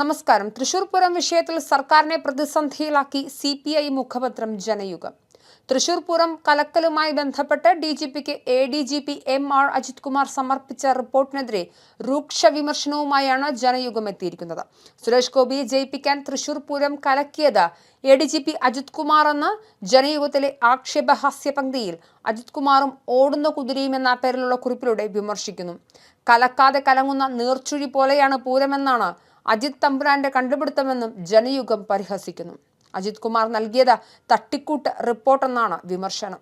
നമസ്കാരം. തൃശൂർ പൂരം വിഷയത്തിൽ സർക്കാരിനെ പ്രതിസന്ധിയിലാക്കി സി പി ഐ മുഖപത്രം ജനയുഗം. തൃശൂർ പൂരം കലക്കലുമായി ബന്ധപ്പെട്ട് D G pick A D G P M R Ajith Kumar സമർപ്പിച്ച റിപ്പോർട്ടിനെതിരെ രൂക്ഷ വിമർശനവുമായാണ് ജനയുഗം എത്തിയിരിക്കുന്നത്. സുരേഷ് ഗോപിയെ ജയിപ്പിക്കാൻ Thrissur Pooram കലക്കിയത് A D G P Ajith Kumar എന്ന ജനയുഗത്തിലെ ആക്ഷേപഹാസ്യ പങ്ക്തിയിൽ അജിത് കുമാറും ഓടുന്ന കുതിരയും എന്ന പേരിലുള്ള കുറിപ്പിലൂടെ വിമർശിക്കുന്നു. കലക്കാതെ കലങ്ങുന്ന നീർച്ചുഴി പോലെയാണ് പൂരമെന്നാണ് അജിത് തമ്പുരാന്റെ കണ്ടുപിടുത്തമെന്നും ജനയുഗം പരിഹസിക്കുന്നു. അജിത് കുമാർ നൽകിയത് തട്ടിക്കൂട്ട് റിപ്പോർട്ടെന്നാണ് വിമർശനം.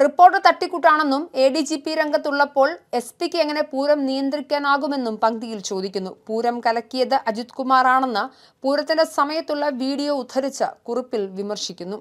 റിപ്പോർട്ട് തട്ടിക്കൂട്ടാണെന്നും എ ഡി ജി പി രംഗത്തുള്ളപ്പോൾ എസ് പിക്ക് എങ്ങനെ പൂരം നിയന്ത്രിക്കാനാകുമെന്നും പങ്ക്തിയിൽ ചോദിക്കുന്നു. പൂരം കലക്കിയത് അജിത് കുമാറാണെന്ന് പൂരത്തിന്റെ സമയത്തുള്ള വീഡിയോ ഉദ്ധരിച്ച് കുറിപ്പിൽ വിമർശിക്കുന്നു.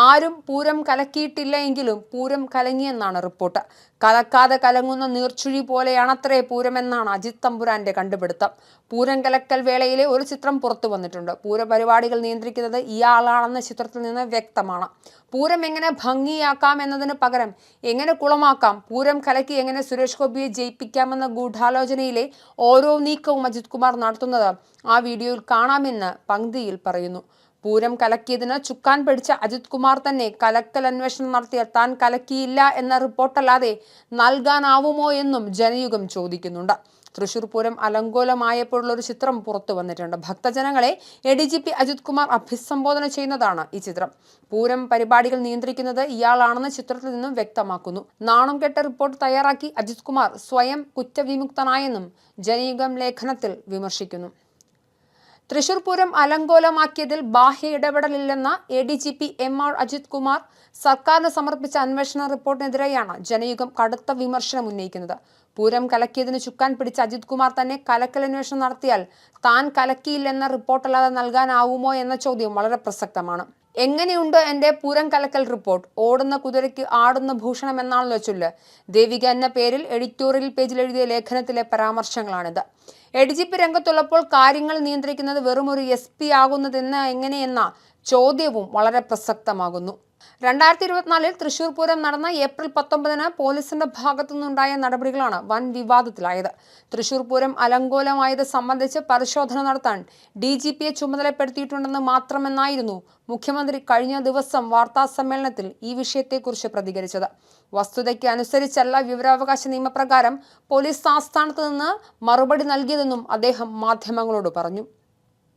ആരും പൂരം കലക്കിയിട്ടില്ല എങ്കിലും പൂരം കലങ്ങിയെന്നാണ് റിപ്പോർട്ട്. കലക്കാതെ കലങ്ങുന്ന നീർച്ചുഴി പോലെയാണത്രേ പൂരമെന്നാണ് അജിത് തമ്പുരാന്റെ കണ്ടുപിടുത്തം. പൂരം കലക്കൽ വേളയിലെ ഒരു ചിത്രം പുറത്തു വന്നിട്ടുണ്ട്. പൂരപരിപാടികൾ നിയന്ത്രിക്കുന്നത് ഇയാളാണെന്ന ചിത്രത്തിൽ നിന്ന് വ്യക്തമാണ്. പൂരം എങ്ങനെ ഭംഗിയാക്കാം എന്നതിന് പകരം എങ്ങനെ കുളമാക്കാം പൂരം കലക്കി എങ്ങനെ സുരേഷ് ഗോപിയെ ജയിപ്പിക്കാമെന്ന ഗൂഢാലോചനയിലെ ഓരോ നീക്കവും അജിത് കുമാർ നടത്തുന്നത് ആ വീഡിയോയിൽ കാണാമെന്ന് പങ്ക്തിയിൽ പറയുന്നു. പൂരം കലക്കിയതിന് ചുക്കാൻ പിടിച്ച അജിത് കുമാർ തന്നെ കലക്കൽ അന്വേഷണം നടത്തിയ താൻ കലക്കിയില്ല എന്ന റിപ്പോർട്ടല്ലാതെ നൽകാനാവുമോ എന്നും ജനയുഗം ചോദിക്കുന്നുണ്ട്. തൃശൂർ പൂരം അലങ്കോലമായപ്പോഴുള്ള ഒരു ചിത്രം പുറത്തു വന്നിട്ടുണ്ട്. ഭക്തജനങ്ങളെ A D G P Ajith Kumar അഭിസംബോധന ചെയ്യുന്നതാണ് ഈ ചിത്രം. പൂരം പരിപാടികൾ നിയന്ത്രിക്കുന്നത് ഇയാളാണെന്ന് ചിത്രത്തിൽ നിന്നും വ്യക്തമാക്കുന്നു. നാണം കെട്ട റിപ്പോർട്ട് തയ്യാറാക്കി അജിത് കുമാർ സ്വയം കുറ്റവിമുക്തനായെന്നും ജനയുഗം ലേഖനത്തിൽ വിമർശിക്കുന്നു. തൃശൂർ പൂരം അലങ്കോലമാക്കിയതിൽ ബാഹ്യ ഇടപെടലില്ലെന്ന A D G P M R Ajith Kumar സർക്കാരിന് സമർപ്പിച്ച അന്വേഷണ റിപ്പോർട്ടിനെതിരെയാണ് ജനയുഗം കടുത്ത വിമർശനം ഉന്നയിക്കുന്നത്. പൂരം കലക്കിയതിന് ചുക്കാൻ പിടിച്ച അജിത് കുമാർ തന്നെ കലക്കൽ അന്വേഷണം നടത്തിയാൽ താൻ കലക്കിയില്ലെന്ന റിപ്പോർട്ടല്ലാതെ നൽകാനാവുമോ എന്ന ചോദ്യം വളരെ പ്രസക്തമാണ്. എങ്ങനെയുണ്ട് എന്റെ പൂരം കലക്കൽ റിപ്പോർട്ട്? ഓടുന്ന കുതിരയ്ക്ക് ആടുന്ന ഭൂഷണം എന്നാണല്ലോ ചൊല്ല്. ദേവിക എന്ന പേരിൽ എഡിറ്റോറിയൽ പേജിൽ എഴുതിയ ലേഖനത്തിലെ പരാമർശങ്ങളാണിത്. എ ഡി ജി പി രംഗത്തുള്ളപ്പോൾ കാര്യങ്ങൾ നിയന്ത്രിക്കുന്നത് വെറുമൊരു എസ് പി ആകുന്നതെന്ന് എങ്ങനെയെന്ന ചോദ്യവും വളരെ പ്രസക്തമാകുന്നു. രണ്ടായിരത്തി ഇരുപത്തിനാലിൽ തൃശൂർ പൂരം നടന്ന ഏപ്രിൽ പത്തൊമ്പതിന് പോലീസിന്റെ ഭാഗത്തു നിന്നുണ്ടായ നടപടികളാണ് വൻ വിവാദത്തിലായത്. തൃശൂർ പൂരം അലങ്കോലമായത് സംബന്ധിച്ച് പരിശോധന നടത്താൻ ഡി ജി പിയെ ചുമതലപ്പെടുത്തിയിട്ടുണ്ടെന്ന് മാത്രമെന്നായിരുന്നു മുഖ്യമന്ത്രി കഴിഞ്ഞ ദിവസം വാർത്താ സമ്മേളനത്തിൽ ഈ വിഷയത്തെക്കുറിച്ച് പ്രതികരിച്ചത്. വസ്തുതയ്ക്ക് അനുസരിച്ചല്ല വിവരാവകാശ നിയമപ്രകാരം പോലീസ് ആസ്ഥാനത്ത് നിന്ന് മറുപടി നൽകിയതെന്നും അദ്ദേഹം മാധ്യമങ്ങളോട് പറഞ്ഞു.